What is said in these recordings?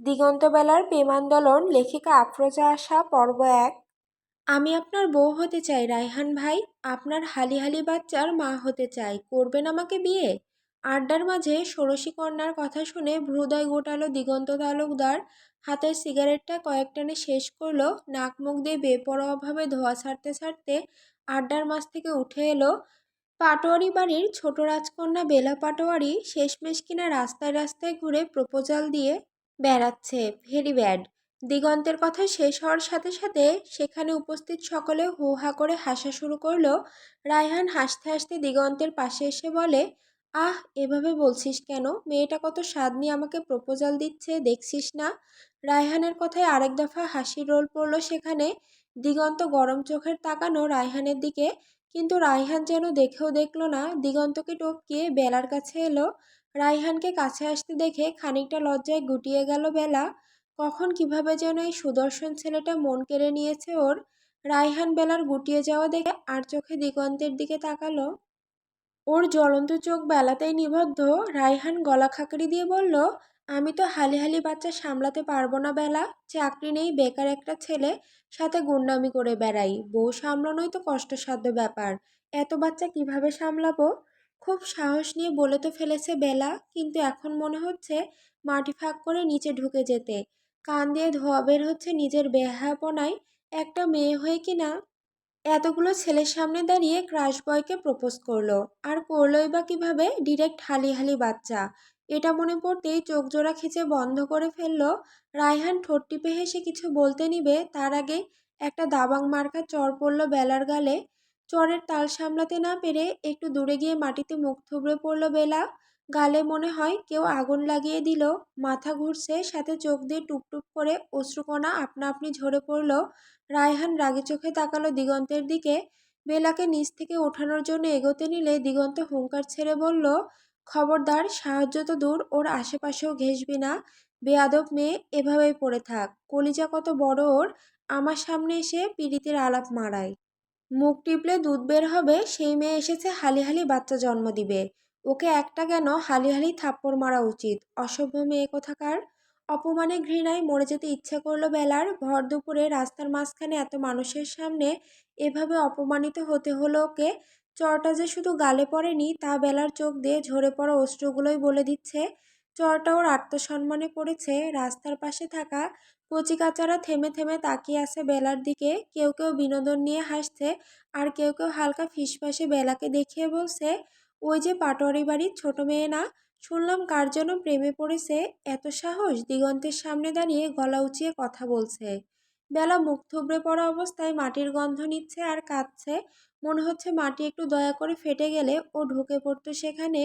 দিগন্তবেলার প্রেমান্দোলন লেখিকা আফরোজা আশা, পর্ব এক। আমি আপনার বউ হতে চাই, রায়হান ভাই। আপনার হালি হালি বাচ্চার মা হতে চাই। করবেন আমাকে বিয়ে? আড্ডার মাঝে ষোড়শী কন্যার কথা শুনে ভ্রুদয় গোটালো দিগন্ত তালুকদার। হাতের সিগারেটটা কয়েক টানে শেষ করল। নাক মুখ দিয়ে বেপরোয়াভাবে ধোয়া ছাড়তে ছাড়তে আড্ডার মাছ থেকে উঠে এলো। পাটোয়ারি বাড়ির ছোট রাজকন্যা বেলা পাটোয়ারি শেষমেশ কিনা রাস্তায় রাস্তায় ঘুরে প্রপোজাল দিয়ে বেড়াচ্ছে, ভেরি ব্যাড। দিগন্তের কথা শেষ হওয়ার সাথে সাথে সেখানে উপস্থিত সকলে হু হা করে হাসা শুরু করল। রায়হান হাসতে হাসতে দিগন্তের পাশে এসে বলে, আহ, এভাবে বলছিস কেন? মেয়েটা কত স্বাদ নিয়ে আমাকে প্রপোজাল দিচ্ছে, দেখছিস না? রায়হানের কথায় আরেক দফা হাসির রোল পড়ল সেখানে। দিগন্ত গরম চোখের তাকানো রায়হানের দিকে, কিন্তু রায়হান যেন দেখেও দেখল না। দিগন্তকে টপকিয়ে বেলার কাছে এলো। রায়হানকে কাছে আসতে দেখে খানিকটা লজ্জায় গুটিয়ে গেল বেলা। কখন কীভাবে যেন এই সুদর্শন ছেলেটা মন কেড়ে নিয়েছে ওর। রায়হান বেলার গুটিয়ে যাওয়া দেখে আর চোখে দিগন্তের দিকে তাকালো। ওর জ্বলন্ত চোখ বেলাতেই নিবদ্ধ। রায়হান গলা খাকড়ি দিয়ে বলল, আমি তো হালি হালি বাচ্চা সামলাতে পারব না বেলা। চাকরি নেই, বেকার একটা ছেলে, সাথে গুন্ডামি করে বেড়াই। বউ সামলানোই তো কষ্টসাধ্য ব্যাপার। এত বাচ্চা কীভাবে সামলাবো? খুব সাহস নিয়ে বলে তো ফেলেছে বেলা, কিন্তু এখন মনে হচ্ছে মাটি ফাঁক করে নিচে ঢুকে যেতে। কান দিয়ে ধোয়া বের হচ্ছে নিজের বেহাপনায় একটা মেয়ে হয়ে কিনা এতগুলো ছেলের সামনে দাঁড়িয়ে ক্রাশ বয়কে প্রপোজ করল। আর করলোই বা কীভাবে? ডিরেক্ট হালি হালি বাচ্চা। এটা মনে পড়তেই চোখ জোড়া খিচে বন্ধ করে ফেলল। রায়হান ঠোঁট টিপে হেসে কিছু বলতে নিবে। তার আগে একটা দাবাং মার্কা চর পড়ল বেলার গালে। চরের তাল সামলাতে না পেরে একটু দূরে গিয়ে মাটিতে মুখ থুবড়ে পড়ল বেলা। গালে মনে হয় কেউ আগুন লাগিয়ে দিল। মাথা ঘুরছে, সাথে চোখ দিয়ে টুপটুপ করে অশ্রুকণা আপনা আপনি ঝরে পড়ল। রায়হান রাগে চোখে তাকালো দিগন্তের দিকে। বেলাকে নিচ থেকে ওঠানোর জন্য এগোতে নিলে দিগন্ত হুঙ্কার ছেড়ে বলল, খবরদার, সাহায্য তো দূর, ওর আশেপাশেও ঘেসবি না। বেয়াদব মেয়ে, এভাবেই পড়ে থাক। কলিজা কত বড় ওর। আমার সামনে এসে পীড়িতের আলাপ মারায়। মুখ টিপলে দুধ বের হবে, সেই মেয়ে এসেছে হালি হালি বাচ্চা জন্ম দিবে। ওকে একটা কেন হালি হালি থাপ্পড় মারা উচিত? অসভ্য মেয়ে কোথাকার? অপমানে ঘৃণায় মরে যেতে ইচ্ছে করল বেলার। ভর দুপুরে রাস্তার মাঝখানে এত মানুষের সামনে এভাবে অপমানিত হতে হলো ওকে? চরটা যে শুধু গালে পড়েনি, তা বেলার চোখ দিয়ে ঝরে পড়া অস্ত্রগুলোই বলে দিচ্ছে। চরটা ওর আত্মসম্মানে পড়েছে। রাস্তার পাশে থাকা কচিকাচারা থেমে থেমে তাকিয়ে আছে বেলার দিকে। কেউ কেউ বিনোদন নিয়ে হাসছে আর কেউ কেউ হালকা ফিসফাসে বেলাকে দেখিয়ে বলছে, ওই যে পাটোয়ারি বাড়ির ছোট মেয়ে না? শুনলাম কার যেন প্রেমে পড়েছে। এত সাহস? দিগন্তের সামনে দাঁড়িয়ে গলা উঁচিয়ে কথা বলছে। বেলা মুখ থুবড়ে পড়া অবস্থায় মাটির গন্ধ নিচ্ছে আর কাঁদছে। মনে হচ্ছে মাটি একটু দয়া করে ফেটে গেলে ও ঢুকে পড়তো সেখানে।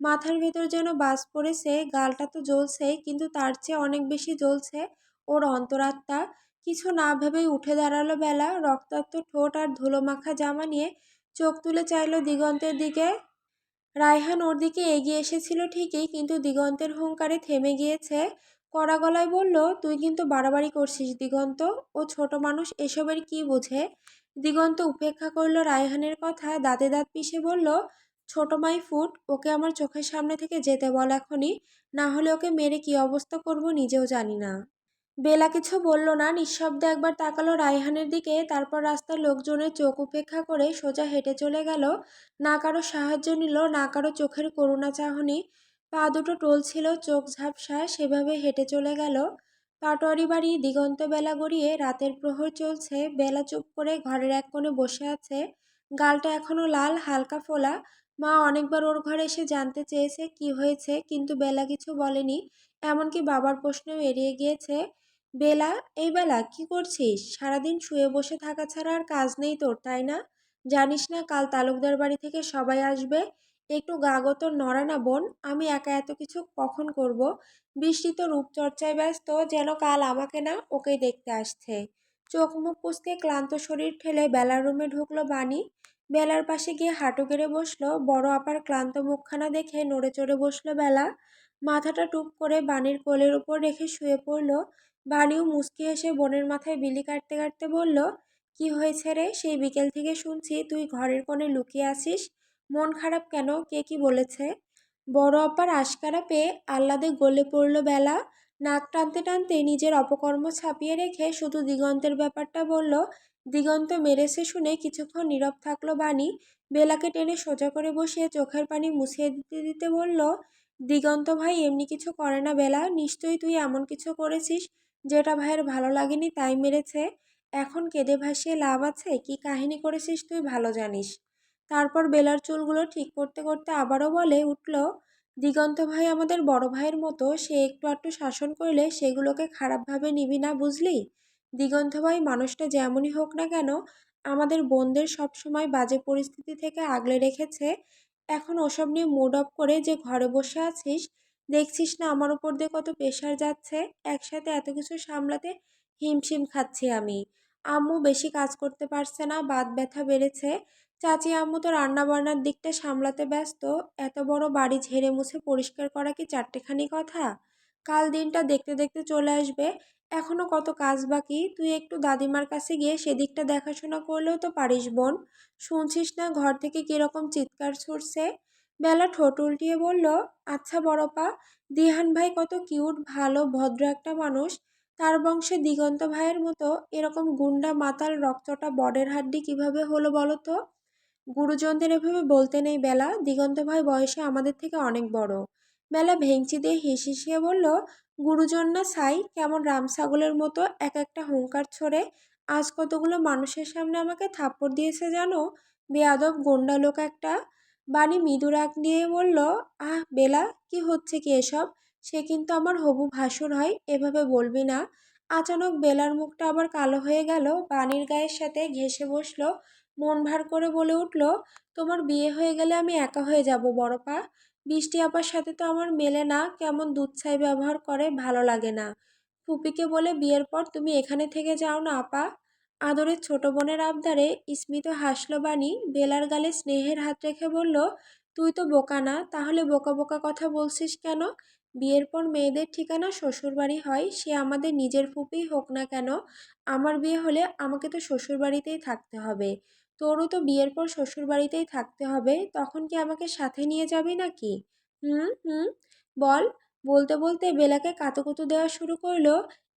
মাথার ভেতর যেন বাজ পড়েছে, গালটা তো জ্বলছেই, কিন্তু তার চেয়ে অনেক বেশি জ্বলছে। ওর অন্তরাত্মা কিছু না ভেবেই উঠে দাঁড়াল বেলা। রক্তাক্ত ঠোঁট আর ধুলো মাখা জামা নিয়ে চোখ তুলে চাইলো দিগন্তের দিকে। রায়হান ওর দিকে এগিয়ে এসেছিল ঠিকই, কিন্তু দিগন্তের হুঙ্কারে থেমে গিয়েছে। কড়া গলায় বলল, তুই কিন্তু বাড়াবাড়ি করছিস দিগন্ত। ও ছোট মানুষ, এসবের কি বোঝে? দিগন্ত উপেক্ষা করল রায়হানের কথা, দাঁতে দাঁত পিষে বলল, ছোট মাই ফুট, ওকে আমার চোখের সামনে থেকে যেতে বল এখনই। না হলে ওকে মেরে কি অবস্থা করব নিজেও জানি না। বেলা কিছু বলল না। নিঃশব্দে একবার তাকালো রায়হানের দিকে, তারপর রাস্তার লোকজনের চোখ উপেক্ষা করে সোজা হেঁটে চলে গেল। না কারও সাহায্য নিল, না কারও চোখের করুণা চাহনি। পা দুটো টলছিল, চোখ ঝাপসা, সেভাবে হেঁটে চলে গেল। পাটোয়ারি বাড়ি দিগন্ত বেলা গড়িয়ে রাতের প্রহর চলছে। বেলা চুপ করে ঘরের এক কোণে বসে আছে। গালটা এখনও লাল, হালকা ফোলা। মা অনেকবার ওর ঘরে এসে জানতে চেয়েছে কি হয়েছে, কিন্তু বেলা কিছু বলেনি। এমনকি বাবার প্রশ্নেও এড়িয়ে গিয়েছে। বেলা, এই বেলা কি করছিস? সারাদিন শুয়ে বসে থাকা ছাড়া আর কাজ নেই তোর, তাই না? জানিস না কাল তালুকদার বাড়ি থেকে সবাই আসবে। একটু গাগত নড়া না বোন, আমি একা এত কিছু কখন করব? বৃষ্টি তো রূপচর্চায় ব্যস্ত, যেন কাল আমাকে না ওকেই দেখতে আসছে। চোখ মুখ কুচকে ক্লান্ত শরীর ঠেলে বেলার রুমে ঢুকলো বাণী। বেলার পাশে গিয়ে হাঁটু গেড়ে বসল, বড় আপার ক্লান্ত মুখখানা দেখে নড়ে চড়ে বসল বেলা। মাথাটা টুপ করে বাণীর কোলের উপর রেখে শুয়ে পড়ল। বাণীও মুচকি এসে বোনের মাথায় বিলি কাটতে কাটতে বলল, কি হয়েছে রে? সেই বিকেল থেকে শুনছি তুই ঘরের কোণে লুকিয়ে আছিস। মন খারাপ কেন? কে কি বলেছে? বড় আপার আশকারা পেয়ে আহ্লাদে গলে পড়ল বেলা। নাক টানতে টানতে নিজের অপকর্ম ছাপিয়ে রেখে শুধু দিগন্তের ব্যাপারটা বলল, দিগন্ত মেরেছে শুনে কিছুক্ষণ নীরব থাকল বাণী। বেলাকে টেনে সোজা করে বসিয়ে চোখের পানি মুছিয়ে দিতে দিতে বলল, দিগন্ত ভাই, এমনি কিছু করে না বেলা। নিশ্চয়ই তুই এমন কিছু করেছিস যেটা ভাইয়ের ভালো লাগেনি তাই মেরেছে। এখন কেঁদে ভাসিয়ে লাভ আছে? কি কাহিনী করেছিস তুই ভালো জানিস। তারপর বেলার চুলগুলো ঠিক করতে করতে আবারও বলে উঠল, দিগন্ত ভাই আমাদের বড় ভাইয়ের মতো, সে একটু আধটু শাসন করলে সেগুলোকে খারাপভাবে নিবি না বুঝলি? দিগন্ত ভাই, মানুষটা যেমনই হোক না কেন, আমাদের বোনদের সবসময় বাজে পরিস্থিতি থেকে আগলে রেখেছে। এখন ওসব নিয়ে মুড অফ করে যে ঘরে বসে আছিস দেখছিস না আমার উপর দিয়ে কত প্রেশার যাচ্ছে? একসাথে এত কিছু সামলাতে হিমশিম খাচ্ছি আমি। আম্মু বেশি কাজ করতে পারছে না, বাত ব্যথা বেড়েছে। চাচি আম্মু তো রান্না বান্নার দিকটা সামলাতে ব্যস্ত। এত বড় বাড়ি ঝেড়ে মুছে পরিষ্কার করা কি চারটেখানি কথা? কাল দিনটা দেখতে দেখতে চলে আসবে। এখনও কত কাজ বাকি? তুই একটু দাদিমার কাছে গিয়ে সেদিকটা দেখাশোনা করলেও তো পারিস, বোন। শুনছিস না ঘর থেকে কীরকম চিৎকার ছুটছে? বেলা ঠোঁট উল্টিয়ে বলল আচ্ছা বড়পা, দিহান ভাই কত কিউট, ভালো, ভদ্র একটা মানুষ। তার বংশে দিগন্ত ভাইয়ের মতো এরকম গুন্ডা মাতাল রক্তটা বডের হাড্ডি কীভাবে হলো বলো তো? গুরুজনদের এভাবে বলতে নেই বেলা। দিগন্ত ভাই বয়সে আমাদের থেকে অনেক বড়। বেলা ভেংচি দিয়ে হিসিয়ে বলল, গুরুজন না সাই কেমন রাম ছাগলের মতো এক একটা হুঙ্কার ছড়ে আজ কতগুলো মানুষের সামনে আমাকে থাপ্পড় দিয়েছে জানো? বেয়াদব, গোন্ডা লোক একটা। বাণী মৃদু রাগ নিয়ে বলল, আহ, বেলা, কি হচ্ছে কি এসব? সে কিন্তু আমার হবু ভাসুর হয়, এভাবে বলবি না। আচানক বেলার মুখটা আবার কালো হয়ে গেল, বাণীর গায়ের সাথে ঘেসে বসল, মন ভার করে বলে উঠল, তোমার বিয়ে হয়ে গেলে আমি একা হয়ে যাব বড়পা বৃষ্টি আপার সাথে তো আমার মেলে না, কেমন দুধছাই ব্যবহার করে, ভালো লাগে না। ফুপিকে বলে, বিয়ের পর তুমি এখানে থেকে যাও না, আপা। আদরের ছোট বোনের আবদারে স্মিত হাসল বাণী বেলার গালে স্নেহের হাত রেখে বলল, তুই তো বোকা না, তাহলে বোকা বোকা কথা বলছিস কেন? বিয়ের পর মেয়েদের ঠিকানা শ্বশুরবাড়ি হয়, সে আমাদের নিজের ফুপি হোক না কেন, আমার বিয়ে হলে আমাকে তো শ্বশুরবাড়িতেই থাকতে হবে। তোরও তো বিয়ের পর শ্বশুরবাড়িতেই থাকতে হবে, তখন কি আমাকে সাথে নিয়ে যাবি নাকি? হুম হুম, বল। বলতে বলতে বেলাকে কাতুকুতু দেওয়া শুরু করল,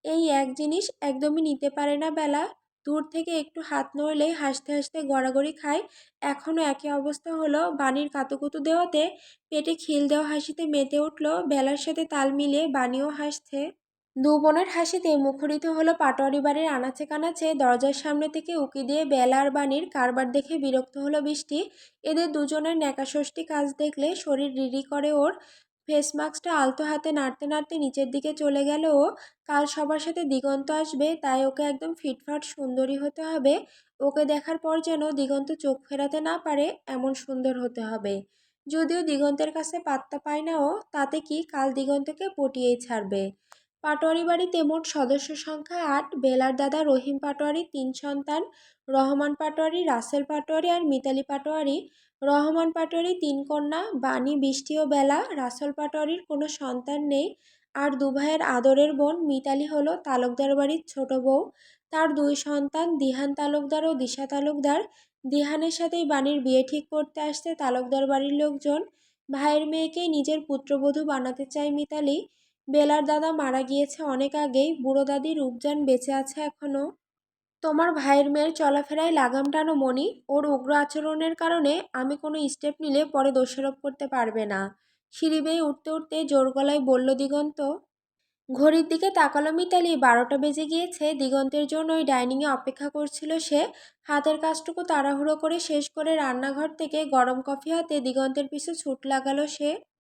এই এক জিনিস একদমই নিতে পারে না বেলা দূর থেকে একটু হাত নড়লেই হাসতে হাসতে গড়াগড়ি খায়। এখনও একই অবস্থা হলো বাণীর কাতুকুতু দেওয়াতে। পেটে খিল দেওয়া হাসিতে মেতে উঠল, বেলার সাথে তাল মিলিয়ে বাণীও হাসছে। দু বোনের হাসিতে মুখরিত হলো পাটোয়ারি বাড়ির আনাচে কানাচে, দরজার সামনে থেকে উকি দিয়ে বেলা আর বাণীর কারবার দেখে বিরক্ত হলো বৃষ্টি। এদের দুজনের ন্যাকাষষ্ঠী কাজ দেখলে শরীর রিরি করে ওর। ফেস মাস্কটা আলতো হাতে নাড়তে নাড়তে নিচের দিকে চলে গেল ও কাল সবার সাথে দিগন্ত আসবে, তাই ওকে একদম ফিটফাট সুন্দরী হতে হবে। ওকে দেখার পর যেন দিগন্ত চোখ ফেরাতে না পারে, এমন সুন্দর হতে হবে। যদিও দিগন্তের কাছে পাত্তা পায় না ও, তাতে কি কাল দিগন্তকে পটিয়েই ছাড়বে। পাটোয়ারি বাড়িতে মোট সদস্য সংখ্যা আট। বেলার দাদা রহিম পাটোয়ারি, তিন সন্তান, রহমান পাটোয়ারি, রাসেল পাটোয়ারি আর মিতালি পাটোয়ারি। রহমান পাটোয়ারি, তিন কন্যা, বাণী, বৃষ্টি ও বেলা। রাসেল পাটোয়ারির কোনো সন্তান নেই। আর দু ভাইয়ের আদরের বোন মিতালি হলো তালুকদার বাড়ির ছোট বউ। তার দুই সন্তান দিহান তালুকদার ও দিশা তালুকদার। দিহানের সাথেই বাণীর বিয়ে ঠিক করতে আসতে তালুকদার বাড়ির লোকজন। ভাইয়ের মেয়েকেই নিজের পুত্রবধূ বানাতে চায় মিতালি। বেলার দাদা মারা গিয়েছে অনেক আগেই, বুড়ো দাদি রূপজান বেঁচে আছে এখনও তোমার ভাইয়ের মেয়ের চলাফেরায় লাগাম টানো মনি, ওর উগ্র আচরণের কারণে আমি কোনো স্টেপ নিলে পরে দোষারোপ করতে পারবে না। সিঁড়ি বেয়ে উঠতে উঠতে জোর গলায় বলল, দিগন্ত। ঘড়ির দিকে তাকালো মিতালি, বারোটা বেজে গিয়েছে। দিগন্তের জন্য ওই ডাইনিংয়ে অপেক্ষা করছিল সে। হাতের কাজটুকু তাড়াহুড়ো করে শেষ করে রান্নাঘর থেকে গরম কফি হাতে দিগন্তের পিছু ছুট লাগালো সে।